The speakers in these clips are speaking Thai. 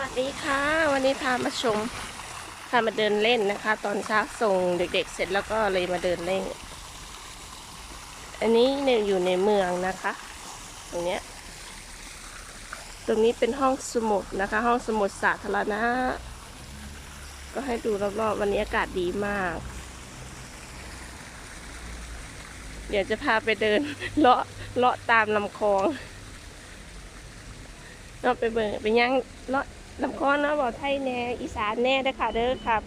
วัสดีค่ะ วันนี้พามาชมพามาเดินเล่นนะคะ ตอนเช้าส่งเด็กๆ เสร็จแล้วก็เลยมาเดินเล่น อันนี้เนี่ยอยู่ในเมืองนะคะ ตรงเนี้ยตรงนี้เป็นห้องสมุดนะคะ ห้องสมุดสาธารณะ ก็ให้ดูรอบๆวันนี้อากาศดีมาก เดี๋ยวจะพาไปเดินเลาะเลาะตามลำคลองเราไปเบิ่งไปย่างเลาะ ลำคอนเนาะบอกไทยแน่อีสานแน่เด้อค่ะเด้อครับ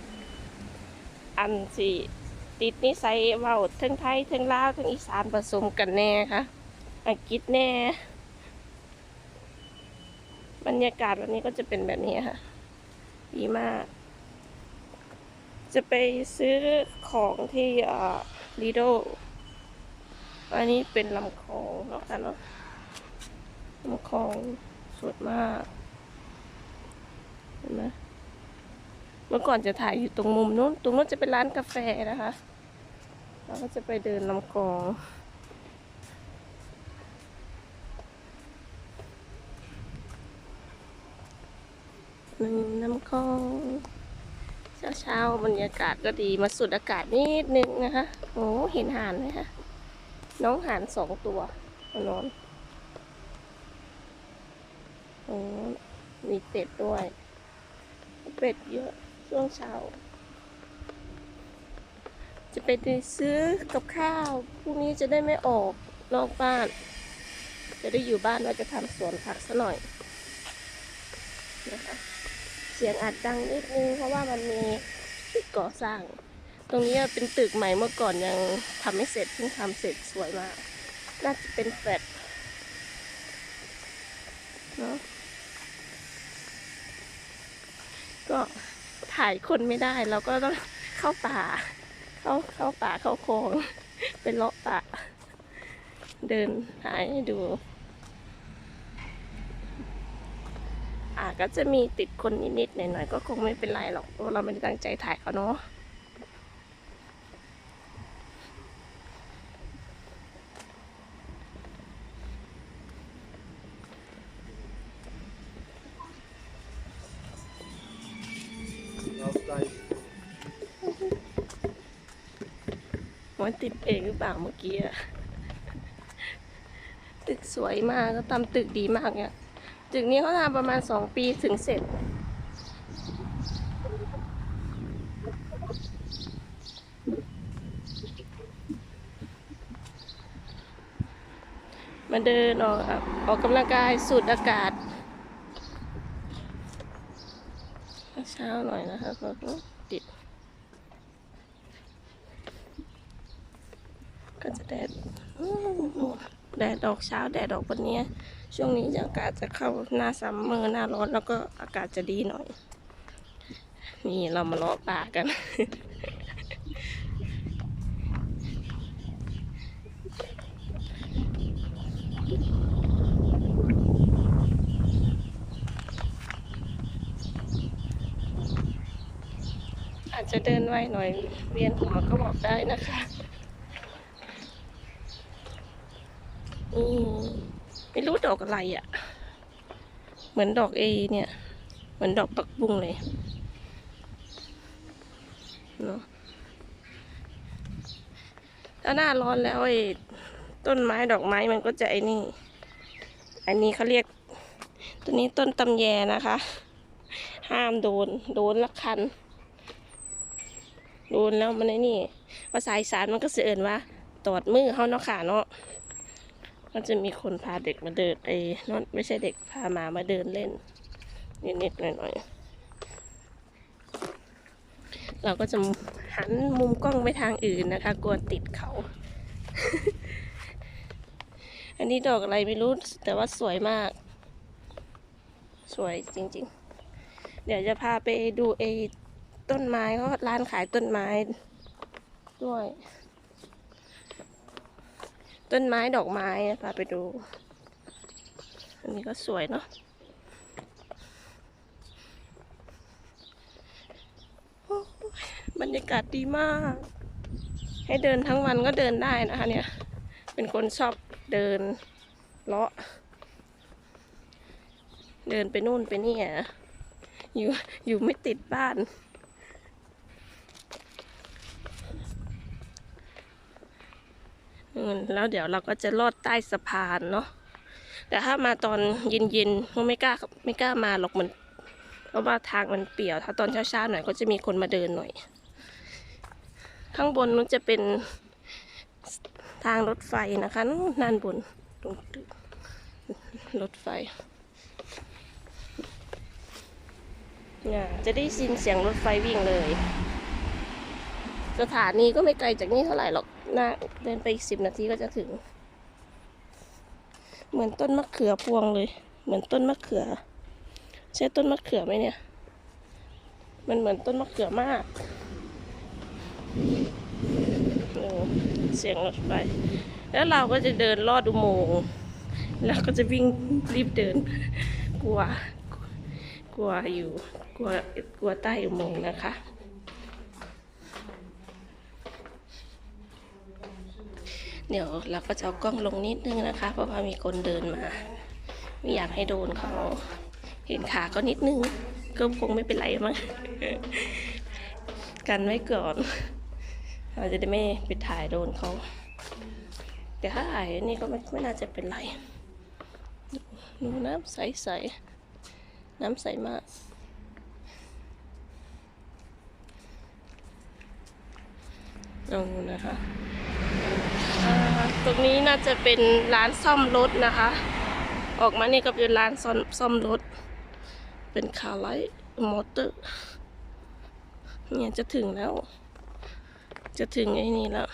อันสิติดนิสัยเว้าทั้งไทยทั้งลาวทั้งอีสานผสมกันแน่ค่ะ อังกฤษแน่ บรรยากาศวันนี้ก็จะเป็นแบบนี้ค่ะ ดีมาก จะไปซื้อของที่อ่อลีโดอันนี้เป็นลำคลองเนาะค่ะเนาะลำคลองสวยมาก ห็นไหมเมื่อก่อนจะถ่ายอยู่ตรงมุมนู้น ตรงนู้นจะเป็นร้านกาแฟนะคะ เราก็จะไปเดินลำคลองหนึ่งน้ำคลองเช้าๆบรรยากาศก็ดีมาสุดอากาศนิดนึงนะคะ โอ้เห็นห่านไหมคะ น้องห่านสองตัวนอนโอ้มีเป็ดด้วย เป็ดเยอะช่วงเช้า จะไปซื้อกับข้าวพรุ่งนี้จะได้ไม่ออกนอกบ้าน จะได้อยู่บ้านว่าจะทำสวนผักซะหน่อยนะคะเสียงอาจดังนิดนึงเพราะว่ามันมีตึกก่อสร้าง ตรงนี้เป็นตึกใหม่เมื่อก่อนยังทำไม่เสร็จเพิ่งทำเสร็จสวยมาก น่าจะเป็นแฟลตเนาะ ก็ถ่ายคนไม่ได้ เราก็ต้องเข้าป่า เข้าเข้าป่าเข้าโคลงเป็นเลาะป่า เดินถ่ายให้ดู อ่าก็จะมีติดคนนิดๆหน่อยๆก็คงไม่เป็นไรหรอกเราะเราไม่ได้ตั้งใจถ่ายเขาเนาะ มันติดเองหรือเปล่าเมื่อกี้อะตึกสวยมากก็ทำตึกดีมากเนี่ยตึกนี้เขาทำประมาณสองปีถึงเสร็จ มาเดินออกครับออกกำลังกายสูดอากาศ เช้าหน่อยนะคะก็ติด ก็จะแดดแดดออกเช้าแดดออกวันนี้ ช่วงนี้อากาศจะเข้าหน้าซัมเมอร์หน้าร้อนแล้วก็อากาศจะดีหน่อย นี่เรามาเลาะป่ากัน อา จะเดินไวหน่อยเวียนหัวก็บอกได้นะคะอืมไม่รู้ดอกอะไรอะ่ะ เหมือนดอกเอเนี่ย เหมือนดอกปักบุ้งเลยเนาะถ้าหน้าร้อนแล้วไอ้ต้นไม้ดอกไม้มันก็จะไอ้นี่ อันนี้เขาเรียก ตัวนี้ต้นตำแยนะคะ ห้ามโดน โดนละคัน นแล้วมันไอ้นี่ภาษาอีสานมันก็เสื่อนว่าตอดมือเขาเนาะค่ะเนาะก็จะมีคนพาเด็กมาเดินเอ้นอนไม่ใช่เด็กพาหมามาเดินเล่น นิดๆหน่อยๆ เราก็จะหันมุมกล้องไปทางอื่นนะคะ กลัวติดเขา อันนี้ดอกอะไรไม่รู้ แต่ว่าสวยมาก สวยจริง ๆ เดี๋ยวจะพาไปดูไอ้ ต้นไม้เขาร้านขายต้นไม้ ด้วย ต้นไม้ดอกไม้พาไปดู อันนี้ก็สวยเนาะบรรยากาศดีมาก ให้เดินทั้งวันก็เดินได้นะคะ เนี่ย เป็นคนชอบเดินเลาะ เดินไปนู่นไปนี่อะอยู่อยู่ไม่ติดบ้าน อืม แล้วเดี๋ยวเราก็จะลอดใต้สะพานเนาะแต่ถ้ามาตอนเย็นๆก็ไม่กล้าไม่กล้ามาหรอกมันเพราะว่าทางมันเปี่ยว ถ้าตอนเช้าๆหน่อยก็จะมีคนมาเดินหน่อย ข้างบนนู้นจะเป็นทางรถไฟนะคะนู่นนั่นบนตรงรถไฟเนี่ยจะได้ยินเสียงรถไฟวิ่งเลย สถานีก็ไม่ไกลจากนี่เท่าไหร่หรอก น่าเดินไปอีกสิบนาทีก็จะถึง เหมือนต้นมะเขือพวงเลย เหมือนต้นมะเขือ ใช่ต้นมะเขือไหมเนี่ย มันเหมือนต้นมะเขือมากเสียงรถไฟแล้วเราก็จะเดินลอดอุโมงค์แล้วก็จะวิ่งรีบเดิน กลัว กลัวอยู่ กลัว กลัวใต้อุโมงค์นะคะ เดี๋ยวเราก็จะเอากล้องลงนิดนึงนะคะ เพราะว่ามีคนเดินมา ไม่อยากให้โดนเขาเห็นขาก็นิดนึง ก็คงไม่เป็นไรมั้งกันไว้ก่อนเราจะได้ไม่ไปถ่ายโดนเขาแต่ถ้าถ่ายนี่ก็ไม่ไม่น่าจะเป็นไรดูน้ำใสใสๆน้ำใสมากเอานะคะ ตรงนี้น่าจะเป็นร้านซ่อมรถนะคะ ออกมานี่ก็เป็นร้านซ่อมซ่อมรถ เป็นคาร์ไลท์มอเตอร์ เนี่ยจะถึงแล้ว จะถึงไอ้นี่แล้ว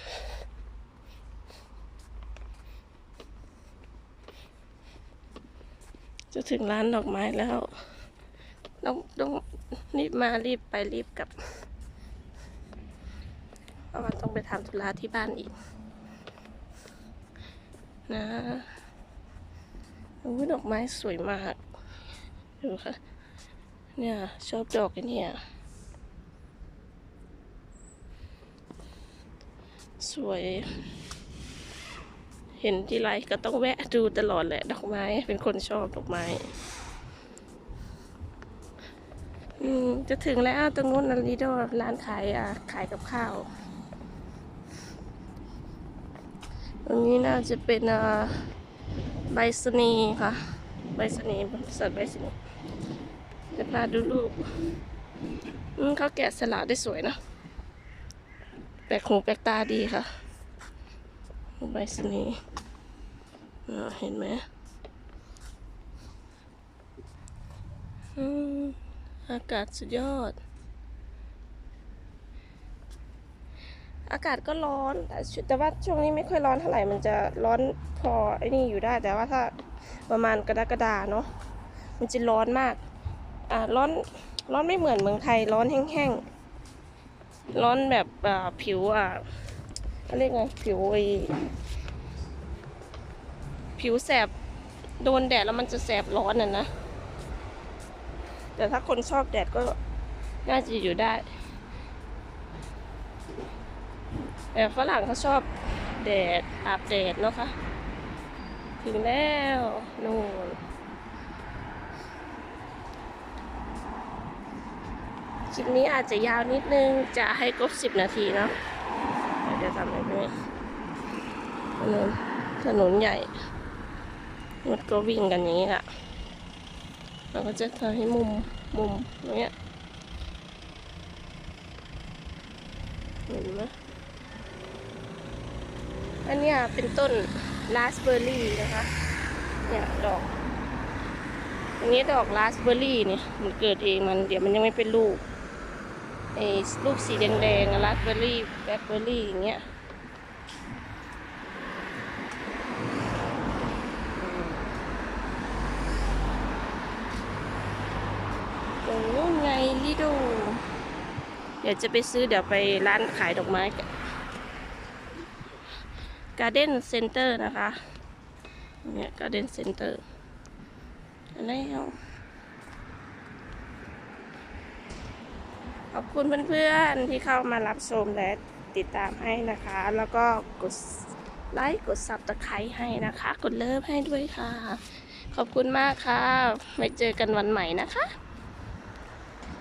จะถึงร้านดอกไม้แล้ว ต้องต้องรีบมารีบไปรีบกลับเพราะว่าต้องไปทำธุระที่บ้านอีก นะโอ้ดอกไม้สวยมาก ดูค่ะ เนี่ยชอบดอกไอ้เนี่ยสวย เห็นที่ไรก็ต้องแวะดูตลอดแหละ ดอกไม้ เป็นคนชอบดอกไม้อืมจะถึงแล้วตรงนู้นนาริโดร้านขายอะขายกับข้าว ตรงนี้น่าจะเป็นใบสนีค่ะ ใบสนีบริษัทใบสนีจะพาดูรูปเขาแกะสลักได้สวยนะแปลกหูแปลกตาดีค่ะใบสนีเห็นไหมอากาศสุดยอด อากาศก็ร้อนแต่แต่ว่าช่วงนี้ไม่ค่อยร้อนเท่าไหร่ มันจะร้อนพอไอ้นี่อยู่ได้ แต่ว่าถ้าประมาณกรกฎาเนาะ มันจะร้อนมาก อ่าร้อน ร้อนไม่เหมือนเมืองไทย ร้อนแห้งๆ ร้อนแบบอ่าผิวอะเขาเรียกไง ผิวไอผิวแสบ โดนแดดแล้วมันจะแสบร้อนน่ะนะ แต่ถ้าคนชอบแดดก็น่าจะอยู่ได้ แต่ฝรั่งเขาชอบแดดอาบแดดเนาะค่ะถึงแล้วนู่นคลิปนี้อาจจะยาวนิดนึงจะให้ครบสิบนาทีเนาะเดี๋ยวจะทำแบบนี้ถนนถนนใหญ่รถก็วิ่งกันอย่างนี้แหละเราก็จะทำให้มุมมุมอย่างเงี้ยเห็นไหม อันเนี้ยเป็นต้นราสเบอร์รี่นะคะ เนี่ยดอก อันนี้ดอกราสเบอร์รี่เนี่ยมันเกิดเองมันเดี๋ยวมันยังไม่เป็นลูกไอ้ลูกสีแดงๆราสเบอร์รี่แบล็คเบอร์รี่อย่างเงี้ยตรงนู้นไงลิโดเดี๋ยวจะไปซื้อเดี๋ยวไปร้านขายดอกไม้กัน Garden Center นะคะเนี่ย Garden Center แล้วขอบคุณเพื่อนๆที่เข้ามารับชมและติดตามให้นะคะ แล้วก็กดไลค์กดซับตะไคร้ให้นะคะ กดเลิฟให้ด้วยค่ะ ขอบคุณมากค่ะไว้เจอกันวันใหม่นะคะ